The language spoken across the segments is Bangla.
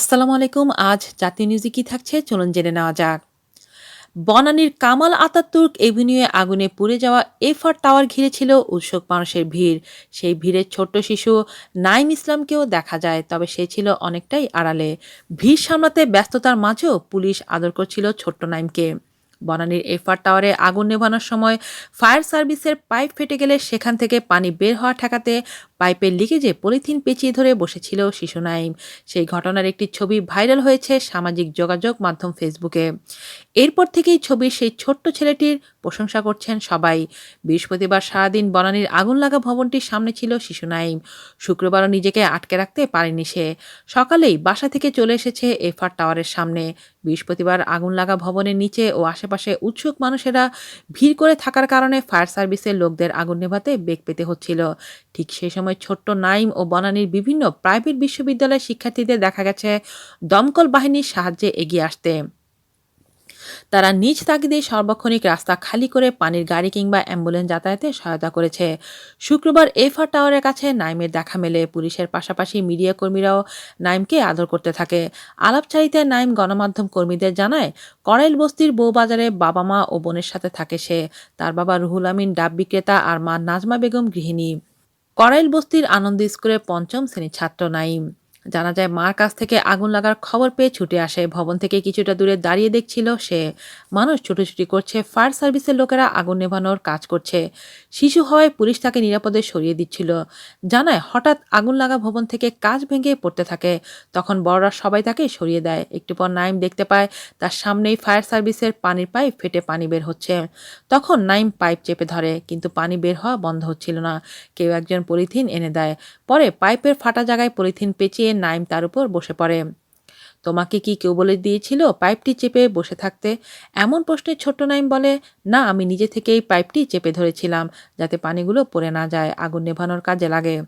আসসালামু আলাইকুম, আজ জাতীয় নিউজে কি থাকছে? চলুন জেনে নেওয়া যাক। বনানীর কামাল আতাতুর্ক এভিনিউয়ে আগুনে পুড়ে যাওয়া এফআর টাওয়ার ঘিরে ছিল উৎসুক মানুষের ভিড়। সেই ভিড়ের ছোট্ট শিশু নাইম ইসলামকেও দেখা যায়, তবে সে ছিল অনেকটাই আড়ালে। ভিড় সামলাতে ব্যস্ততার মাঝেও পুলিশ আদর করছিল ছোট্ট নাইমকে। বনানীর এফআর টাওয়ারে আগুন নেভানোর সময় ফায়ার সার্ভিসের পাইপ ফেটে গেলে সেখান থেকে পানি বের হওয়া ঠেকাতে পাইপের লিকেজে পলিথিন পেঁচিয়ে ধরে বসেছিল শিশু নাইম সেই ঘটনার একটি ছবি ভাইরাল হয়েছে সামাজিক যোগাযোগ মাধ্যম ফেসবুকে। এরপর থেকেই ছবির সেই ছোট্ট ছেলেটির প্রশংসা করছেন সবাই। বৃহস্পতিবার সারাদিন বনানীর আগুন লাগা ভবনটির সামনে ছিল শিশু নাইম। শুক্রবারও নিজেকে আটকে রাখতে পারেনি সে। সকালেই বাসা থেকে চলে এসেছে এফআর টাওয়ারের সামনে। বৃহস্পতিবার আগুন লাগা ভবনের নিচে ও আশেপাশে উৎসুক মানুষেরা ভিড় করে থাকার কারণে ফায়ার সার্ভিসের লোকদের আগুন নেভাতে বেগ পেতে হচ্ছিল। ঠিক সেই সময় ছোট্ট নাইম ও বনানীর বিভিন্ন প্রাইভেট বিশ্ববিদ্যালয়ের শিক্ষার্থীদের দেখা গেছে দমকল বাহিনীর সাহায্যে এগিয়ে আসতে। তারা নিজ তাগিদে সার্বক্ষণিক রাস্তা খালি করে পানির গাড়ি কিংবা অ্যাম্বুলেন্স যাতায়াতে সহায়তা করেছে। শুক্রবার এফআর টাওয়ারের কাছে নাইমের দেখা মেলে। পুলিশের পাশাপাশি মিডিয়া কর্মীরাও নাইমকে আদর করতে থাকে। আলাপচারিতে নাইম গণমাধ্যম কর্মীদের জানায়, করাইল বস্তির বউবাজারে বাবা মা ও বোনের সাথে থাকে সে। তার বাবা রুহুল আমিন, ডাব বিক্রেতা আর মা নাজমা বেগম গৃহিণী। করাইল বস্তির আনন্দ স্কুলে পঞ্চম শ্রেণির ছাত্র নাইম। জানা যায়, মার কাছ থেকে আগুন লাগার খবর পেয়ে ছুটে আসে। ভবন থেকে কিছুটা দূরে দাঁড়িয়ে দেখছিল সে মানুষ ছুটোছুটি করছে, ফায়ার সার্ভিসের লোকেরা আগুন নেভানোর কাজ করছে। শিশু হওয়ায় পুলিশ তাকে নিরাপদে সরিয়ে দিচ্ছিল। জানায়, হঠাৎ আগুন লাগা ভবন থেকে কাজ ভেঙে পড়তে থাকে। তখন বড়রা সবাই তাকে সরিয়ে দেয়। একটু পর নাইম দেখতে পায়, তার সামনেই ফায়ার সার্ভিসের পানির পাইপ ফেটে পানি বের হচ্ছে। তখন নাইম পাইপ চেপে ধরে, কিন্তু পানি বের হওয়া বন্ধ হচ্ছিল না। কেউ একজন পলিথিন এনে দেয়। পরে পাইপের ফাটা জায়গায় পলিথিন পেঁচিয়ে নাইম তার উপর বসে পড়ে। তোমাকে কি কেউ বলে দিয়েছিল পাইপটি চেপে বসে থাকতে? এমন প্রশ্নে ছোট্ট নাইম বলে, না, আমি নিজে থেকেই পাইপটি চেপে ধরেছিলাম যাতে পানিগুলো পড়ে না যায়, আগুন নেভানোর কাজে লাগে।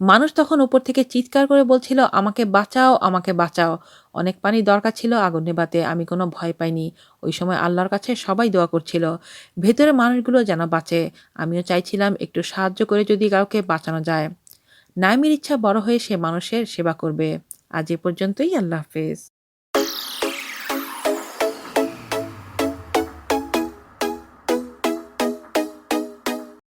মানুষ তখন উপর থেকে চিৎকার করে বলছিল, আমাকে বাঁচাও আমাকে বাঁচাও। অনেক পানি দরকার ছিল আগুন নেভাতে, আমি কোনো ভয় পাইনি। ওই সময় আল্লাহর কাছে সবাই দোয়া করছিল ভেতরে মানুষগুলো যেন বাঁচে। আমিও চাইছিলাম একটু সাহায্য করে যদি কাউকে বাঁচানো যায়। নাইমের ইচ্ছা বড় হয়ে সে মানুষের সেবা করবে। আজ এ পর্যন্তই আল্লাহ হাফেজ।